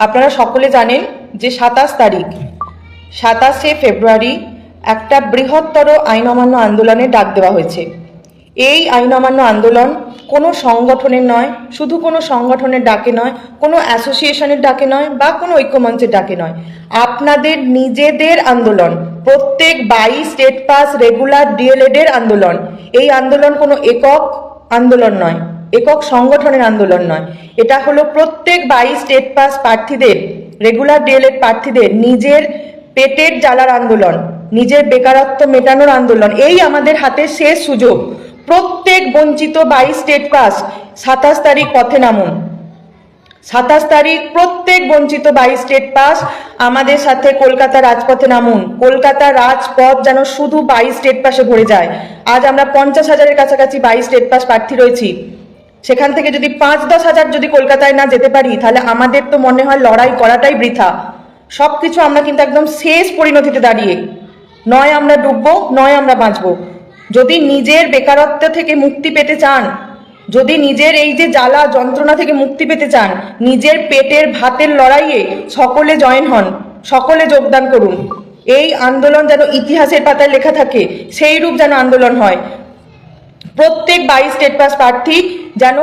আপনারা সকলে জানেন যে সাতাশ তারিখ, সাতাশে ফেব্রুয়ারি একটা বৃহত্তর আইন অমান্য আন্দোলনের ডাক দেওয়া হয়েছে। এই আইন অমান্য আন্দোলন কোনো সংগঠনের নয়, শুধু কোনো সংগঠনের ডাকে নয়, কোনো অ্যাসোসিয়েশনের ডাকে নয় বা কোনো ঐক্যমঞ্চের ডাকে নয়। আপনাদের নিজেদের আন্দোলন, প্রত্যেক বাইশ স্টেট পাস রেগুলার ডিএলএড এর আন্দোলন। এই আন্দোলন কোনো একক আন্দোলন নয়। একক সংগঠনের আন্দোলন নয়। এটা হলো প্রত্যেক বাইশ স্টেট পাস প্রার্থীদের রেগুলার ডিএলএড প্রার্থীদের নিজের পেটের জ্বালার আন্দোলন, নিজের বেকারত্ব মেটানোর আন্দোলন। এই আমাদের হাতে শেষ সুযোগ। প্রত্যেক বঞ্চিত বাইশ স্টেট পাস সাতাশ তারিখ পথে নামুন। সাতাশ তারিখ প্রত্যেক বঞ্চিত বাইশ স্টেট পাস আমাদের সাথে কলকাতা রাজপথে নামুন। কলকাতা রাজপথ যেন শুধু বাইশ স্টেট পাসে ভরে যায়। আজ আমরা পঞ্চাশ হাজারের কাছাকাছি বাইশ স্টেট পাস প্রার্থী রয়েছি। সেখান থেকে যদি পাঁচ, দশ হাজার যদি কলকাতায় না যেতে পারি, তাহলে আমাদের তো মনে হয় লড়াই করাটাই বৃথা। সব কিছু আমরা কিন্তু একদম শেষ পরিণতিতে দাঁড়িয়ে। নয় আমরা ডুববো, নয় আমরা বাঁচবো। যদি নিজের বেকারত্ব থেকে মুক্তি পেতে চান, যদি নিজের এই যে জ্বালা যন্ত্রণা থেকে মুক্তি পেতে চান, নিজের পেটের ভাতের লড়াইয়ে সকলে জয়েন হন, সকলে যোগদান করুন। এই আন্দোলন যেন ইতিহাসের পাতায় লেখা থাকে, সেই রূপ যেন আন্দোলন হয়। প্রত্যেক বাইশ স্টেট পাস প্রার্থী যেন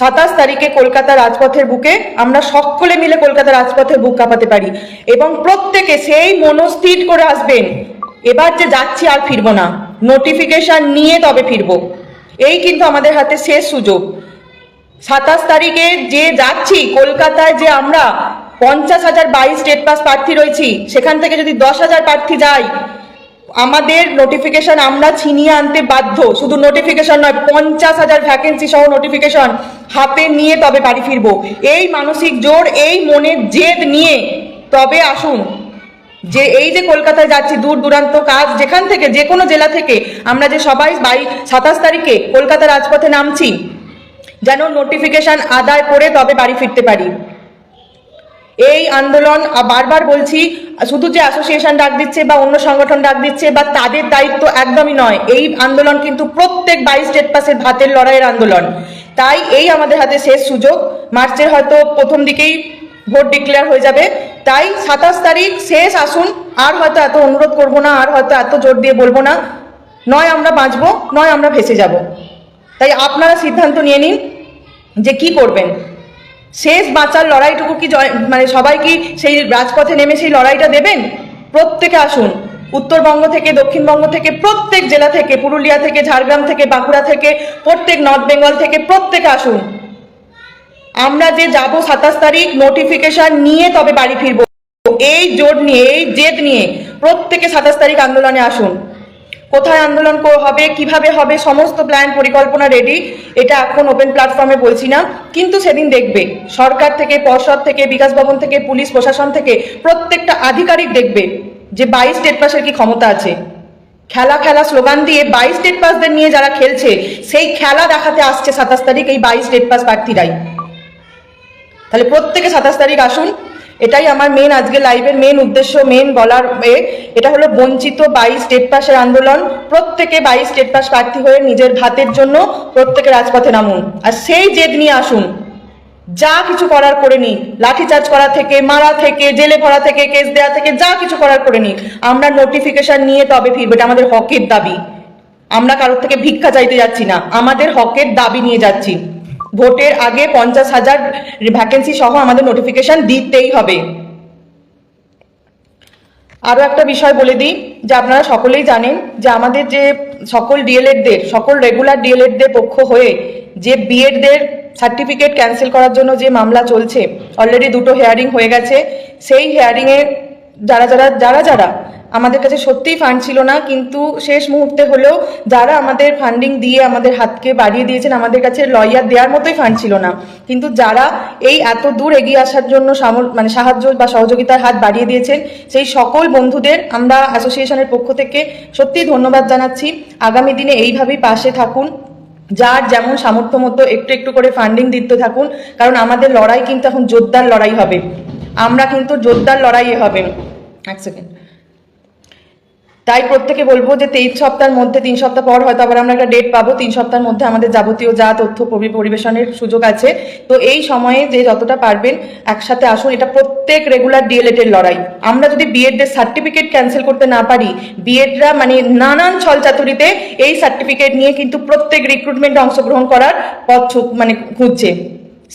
সাতাশ তারিখে কলকাতা রাজপথের বুকে আমরা সকলে মিলে কলকাতা রাজপথের বুক কাঁপাতে পারি। এবং প্রত্যেকে সেই মনস্থির করে আসবেন, এবার যে যাচ্ছি আর ফিরবো না। নোটিফিকেশন নিয়ে তবে ফিরবো। এই কিন্তু আমাদের হাতে শেষ সুযোগ। সাতাশ তারিখে যে যাচ্ছি, কলকাতায় যে আমরা পঞ্চাশ হাজার বাইশ স্টেট পাস প্রার্থী রয়েছি, সেখান থেকে যদি দশ হাজার প্রার্থী যাই আমাদের নোটিফিকেশন আমরা ছিনিয়ে আনতে বাধ্য। শুধু নোটিফিকেশন নয়, পঞ্চাশ হাজার ভ্যাকেন্সি সহ নোটিফিকেশন হাতে নিয়ে তবে বাড়ি ফিরবো। এই মানসিক জোর, এই মনের জেদ নিয়ে তবে আসুন। যে এই যে কলকাতায় যাচ্ছি, দূর দূরান্ত কাজ, যেখান থেকে, যে কোনো জেলা থেকে, আমরা যে সবাই বাই সাতাশ তারিখে কলকাতা রাজপথে নামছি, যেন নোটিফিকেশন আদায় করে তবে বাড়ি ফিরতে পারি। এই আন্দোলন বারবার বলছি, শুধু যে অ্যাসোসিয়েশন ডাক দিচ্ছে বা অন্য সংগঠন ডাক দিচ্ছে বা তাদের দায়িত্ব একদমই নয়। এই আন্দোলন কিন্তু প্রত্যেক বাইশ স্টেট পাসের ভাতের লড়াইয়ের আন্দোলন। তাই এই আমাদের হাতে শেষ সুযোগ। মার্চের হয়তো প্রথম দিকেই ভোট ডিক্লেয়ার হয়ে যাবে। তাই সাতাশ তারিখ শেষ আসুন। আর হয়তো এত অনুরোধ করব না, আর হয়তো এত জোর দিয়ে বলব না। নয় আমরা বাঁচবো, নয় আমরা ভেসে যাব। তাই আপনারা সিদ্ধান্ত নিয়ে নিন যে কি করবেন। শেষ বাঁচার লড়াইটুকু কি জয় মানে সবাই কি সেই রাজপথে নেমে সেই লড়াইটা দেবেন? প্রত্যেকে আসুন। উত্তরবঙ্গ থেকে, দক্ষিণবঙ্গ থেকে, প্রত্যেক জেলা থেকে, পুরুলিয়া থেকে, ঝাড়গ্রাম থেকে, বাঁকুড়া থেকে, প্রত্যেক নর্থ বেঙ্গল থেকে প্রত্যেকে আসুন। আমরা যে যাব সাতাশ তারিখ নোটিফিকেশন নিয়ে তবে বাড়ি ফিরবো। এই জোট নিয়ে, এই জেদ নিয়ে প্রত্যেকে সাতাশ তারিখ আন্দোলনে আসুন। কোথায় আন্দোলন হবে, কীভাবে হবে, সমস্ত প্ল্যান পরিকল্পনা রেডি এটা এখন ওপেন প্ল্যাটফর্মে বলছি না, কিন্তু সেদিন দেখবে, সরকার থেকে, পর্ষদ থেকে, বিকাশ ভবন থেকে, পুলিশ, প্রশাসন থেকে, প্রত্যেকটা আধিকারিক দেখবে যে বাইশ স্টেট পাসের কি ক্ষমতা আছে। খেলা খেলা স্লোগান দিয়ে বাইশ স্টেট পাসদের নিয়ে যারা খেলছে, সেই খেলা দেখাতে আসছে সাতাশ তারিখ এই বাইশ স্টেট পাস প্রার্থীরাই। তাহলে প্রত্যেকে সাতাশ তারিখ আসুন এটাই আমার মেন আজকে লাইভের মেন উদ্দেশ্য মেন বলার এ, এটা হলো বঞ্চিত বাইশ স্টেট পাসের আন্দোলন। প্রত্যেকে বাইশ স্টেট পাস প্রার্থী হয়ে নিজের ভাতের জন্য প্রত্যেকে রাজপথে নামুন। আর সেই জেদ নিয়ে আসুন। যা কিছু করার করে নিই লাঠিচার্জ করা থেকে, মারা থেকে, জেলে ভরা থেকে কেস দেওয়া থেকে, যা কিছু করার করে নিই আমরা নোটিফিকেশন নিয়ে তবে ফিরবো। এটা আমাদের হকের দাবি। আমরা কারোর থেকে ভিক্ষা চাইতে যাচ্ছি না। আমাদের হকের দাবি নিয়ে যাচ্ছি। ভোটের আগে পঞ্চাশ হাজার ভ্যাকেন্সি সহ আমাদের নোটিফিকেশন দিতেই হবে। আরও একটা বিষয় বলে দিই, যে আপনারা সকলেই জানেন যে আমাদের যে সকল ডিএলএডদের সকল রেগুলার ডিএলএডদের পক্ষ হয়ে যে বিএডদের সার্টিফিকেট ক্যান্সেল করার জন্য যে মামলা চলছে অলরেডি দুটো হেয়ারিং হয়ে গেছে। সেই হেয়ারিংয়ে যারা যারা যারা যারা আমাদের কাছে সত্যিই ফান্ড ছিল না, কিন্তু শেষ মুহূর্তে হলেও যারা আমাদের ফান্ডিং দিয়ে আমাদের হাতকে বাড়িয়ে দিয়েছেন, আমাদের কাছে লয়ার দেওয়ার মতোই ফান্ড ছিল না। কিন্তু যারা এই এত দূর এগিয়ে আসার জন্য মানে সাহায্য বা সহযোগিতার হাত বাড়িয়ে দিয়েছেন, সেই সকল বন্ধুদের আমরা অ্যাসোসিয়েশনের পক্ষ থেকে সত্যিই ধন্যবাদ জানাচ্ছি। আগামী দিনে এইভাবেই পাশে থাকুন। যার যেমন সামর্থ্য মতো একটু একটু করে ফান্ডিং দিতে থাকুন, কারণ আমাদের লড়াই কিন্তু এখন জোরদার লড়াই হবে। আমরা কিন্তু জোরদার লড়াইয়ে হবে এক সেকেন্ড তাই প্রত্যেকে বলব যে তেইশ সপ্তাহের মধ্যে, তিন সপ্তাহ পর হয়তো আবার আমরা একটা ডেট পাবো। তিন সপ্তাহের মধ্যে আমাদের যাবতীয় যা তথ্য পরিবেশনের সুযোগ আছে। তো এই সময়ে যে যতটা পারবেন একসাথে আসুন। এটা প্রত্যেক রেগুলার ডিএলএড এর লড়াই। আমরা যদি বিএড এর সার্টিফিকেট ক্যান্সেল করতে না পারি বিএডরা মানে নানান ছলচাতুরিতে এই সার্টিফিকেট নিয়ে কিন্তু প্রত্যেক রিক্রুটমেন্টে অংশগ্রহণ করার পথ মানে খুঁজছে।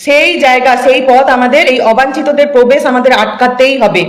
সেই জায়গা, সেই পথ আমাদের, এই অবাঞ্ছিতদের প্রবেশ আমাদের আটকাতেই হবে।